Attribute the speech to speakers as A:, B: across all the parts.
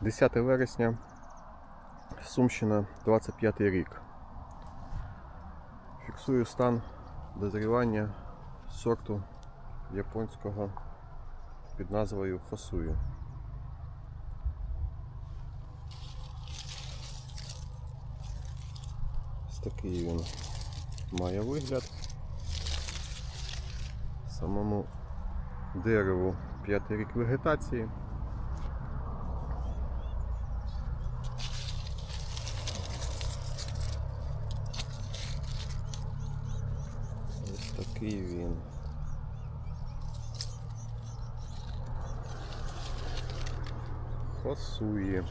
A: 10 вересня, Сумщина, 25 рік. Фіксую стан дозрівання сорту японського під назвою Хосую. Ось такий він має вигляд. Самому дереву п'ятий рік вегетації. Ось такий він. Хосує.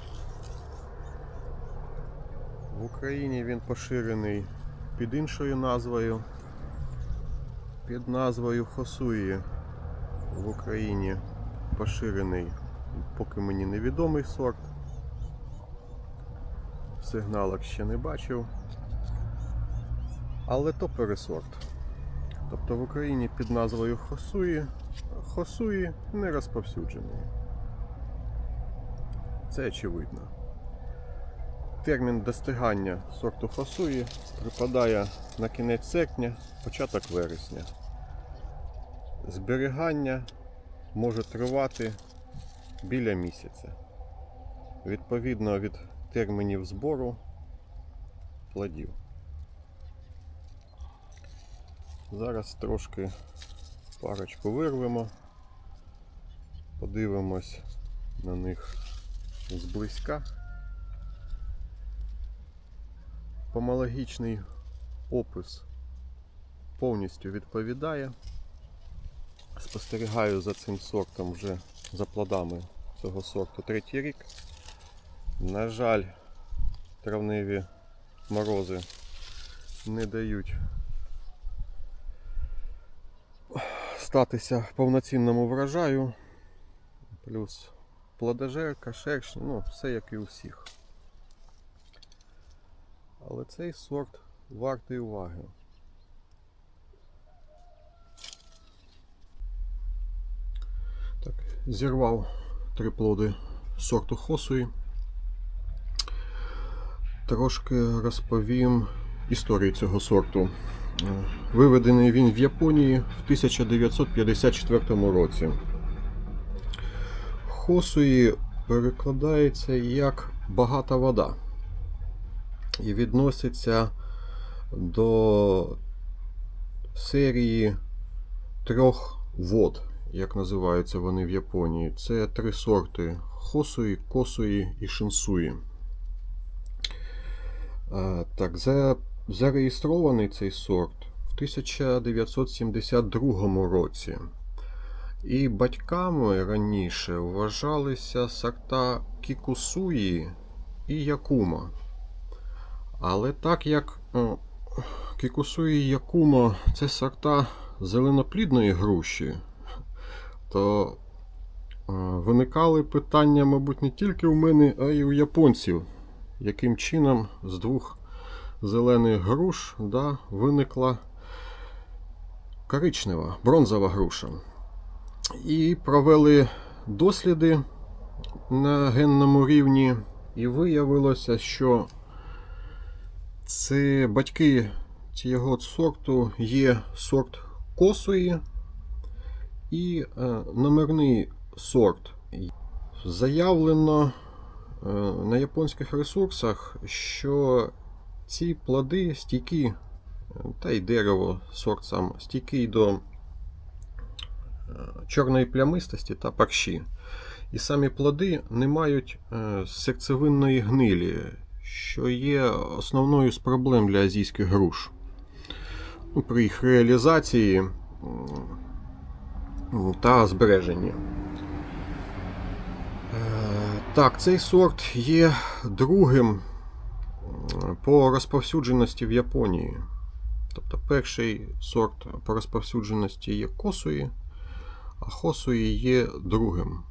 A: В Україні він поширений під іншою назвою. Під назвою Хосуї в Україні поширений, поки мені невідомий сорт. Сигналок ще не бачив. Але то пересорт. Тобто в Україні під назвою Хосуї, Хосуї не розповсюджений. Це очевидно. Термін достигання сорту Хосуї припадає на кінець серпня, початок вересня. Зберігання може тривати біля місяця. Відповідно від термінів збору плодів. Зараз трошки парочку вирвемо, подивимось на них зблизька. Помологічний опис повністю відповідає. Спостерігаю за цим сортом вже за плодами цього сорту третій рік. На жаль, травневі морози не дають статися повноцінному врожаю. Плюс плодожерка, шершні, ну, все як і у всіх. Але цей сорт вартий уваги. Так, зірвав три плоди сорту Хосуї. Трошки розповім історію цього сорту. Виведений він в Японії в 1954 році. Хосуї перекладається як багата вода і відноситься до серії трьох вод, як називаються вони в Японії. Це три сорти Хосуї, Косуї і Шинсуї. Так, за, зареєстрований цей сорт в 1972 році. І батьками раніше вважалися сорта Кікусуї і Якума. Але так як Кікусуї і Якума це сорта зеленоплідної груші, то виникали питання, мабуть, не тільки у мене, а й у японців, яким чином з двох зелених груш да, виникла коричнева, бронзова груша. І провели досліди на генному рівні, і виявилося, що це батьки цього сорту є сорт косої і е, номерний сорт. Заявлено е, на японських ресурсах, що ці плоди стійкі, е, та й дерево сорт сам стійкий до е, чорної плямистості та парші. І самі плоди не мають е, серцевинної гнилі, що є основною з проблем для азійських груш. Ну, При їх реалізації та збереженні. Так, цей сорт є другим по розповсюдженості в Японії. Тобто перший сорт по розповсюдженості є косуї, а хосуї є другим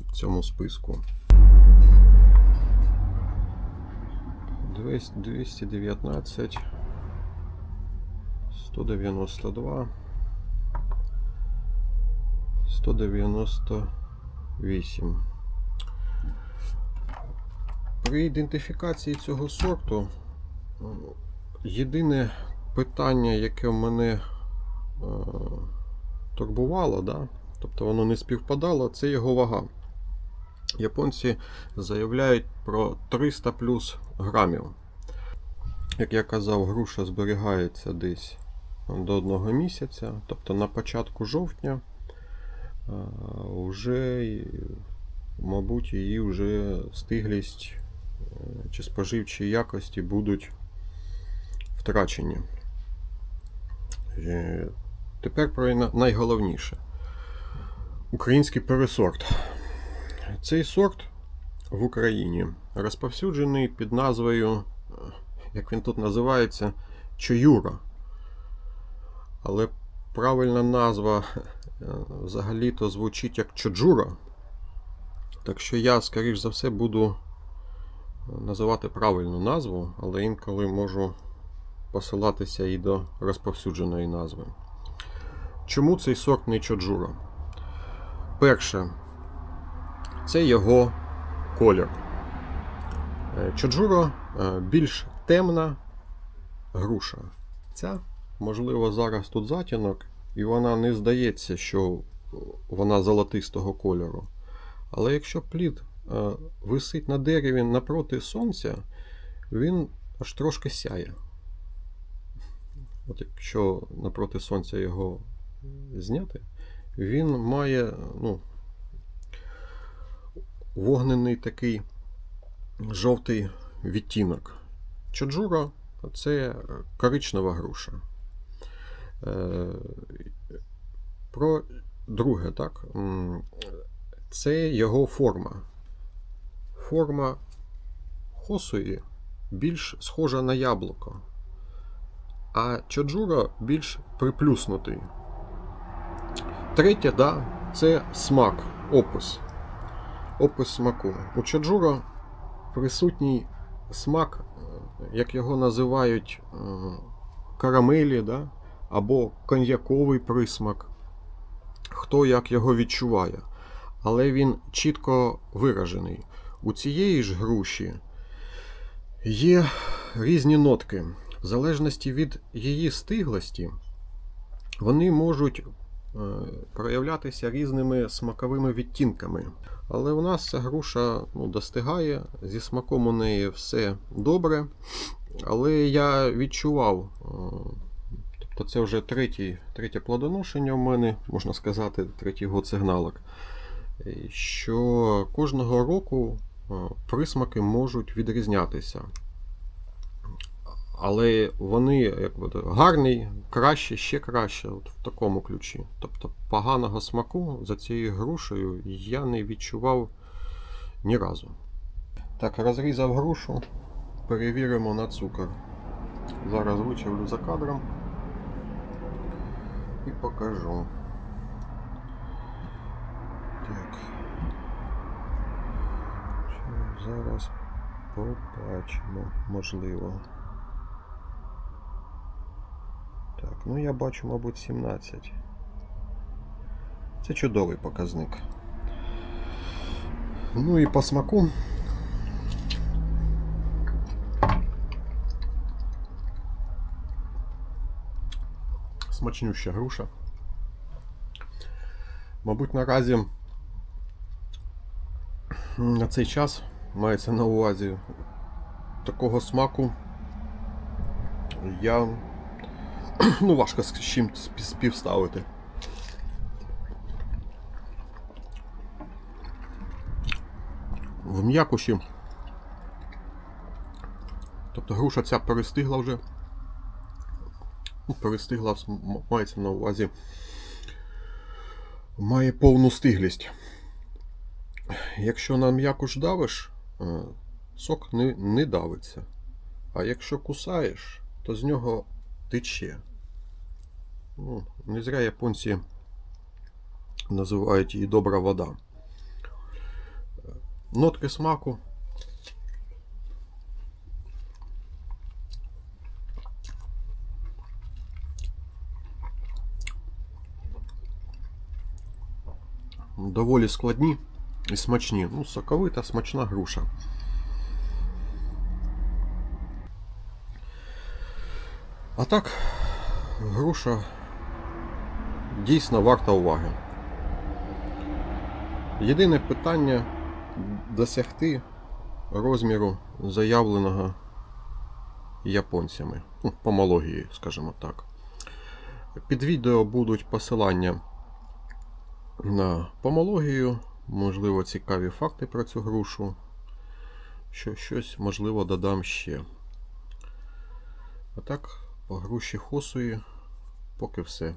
A: в цьому списку. 200 219, 192, 198. При ідентифікації цього сорту єдине питання, яке в мене е, турбувало, да? тобто воно не співпадало, це його вага. Японці заявляють про 300 плюс грамів. Як я казав, груша зберігається десь до одного місяця, тобто на початку жовтня вже, мабуть, її вже стиглість чи споживчі якості будуть втрачені. Е, Тепер про найголовніше. Український пересорт. Цей сорт в Україні розповсюджений під назвою, е, як він тут називається, Чоюра. Але правильна назва е, взагалі-то звучить як Чоджура. Так що я, скоріш за все, буду називати правильну назву, але інколи можу посилатися і до розповсюдженої назви. Чому цей сорт не Чоджура? Перше, це його колір. Е, Чоджуро е, більш темна груша. Ця, можливо, зараз тут затінок, і вона не здається, що вона золотистого кольору. Але якщо плід висить на дереві напроти сонця, він аж трошки сяє. От якщо напроти сонця його зняти, він має ну, вогнений такий жовтий відтінок. Чоджура це коричнева груша. Е, Про друге, так? Це його форма. Форма хосуї більш схожа на яблуко, а чоджура більш приплюснутий. Третє, да, це смак, опис. Опис смаку. У чаджура присутній смак, як його називають е, карамелі, да? або коньяковий присмак. Хто як його відчуває. Але він чітко виражений. У цієї ж груші є різні нотки. В залежності від її стиглості, вони можуть е, проявлятися різними смаковими відтінками. Але у нас ця груша ну, достигає, зі смаком у неї все добре. Але я відчував, е, тобто це вже третій, третє плодоношення в мене, можна сказати, третій год сигналок, е, що кожного року присмаки можуть відрізнятися. Але вони як би, гарний, краще, ще краще от в такому ключі. Тобто поганого смаку за цією грушею я не відчував ні разу. Так, розрізав грушу, перевіримо на цукор. Зараз вичавлю за кадром і покажу. Так. Зараз побачимо, можливо. Так, ну я бачу, мабуть, 17. Це чудовий показник. Ну і по смаку. Смачнюща груша. Мабуть, наразі на цей час мається на увазі такого смаку. Я ну, важко з чим співставити. В м'якуші. Тобто груша ця перестигла вже. Ну, Перестигла мається на увазі. Має повну стиглість. Якщо на м'якуш давиш, сок не, не давиться. А якщо кусаєш, то з нього тече. Ну, не зря японці називають її добра вода. Нотки смаку. Доволі складні і смачні. Ну, соковита, смачна груша. А так, груша дійсно варта уваги. Єдине питання досягти розміру заявленого японцями. Ну, помології, скажімо так. Під відео будуть посилання на помологію, можливо, цікаві факти про цю грушу. Що щось, можливо, додам ще. А так, по груші хосуї поки все.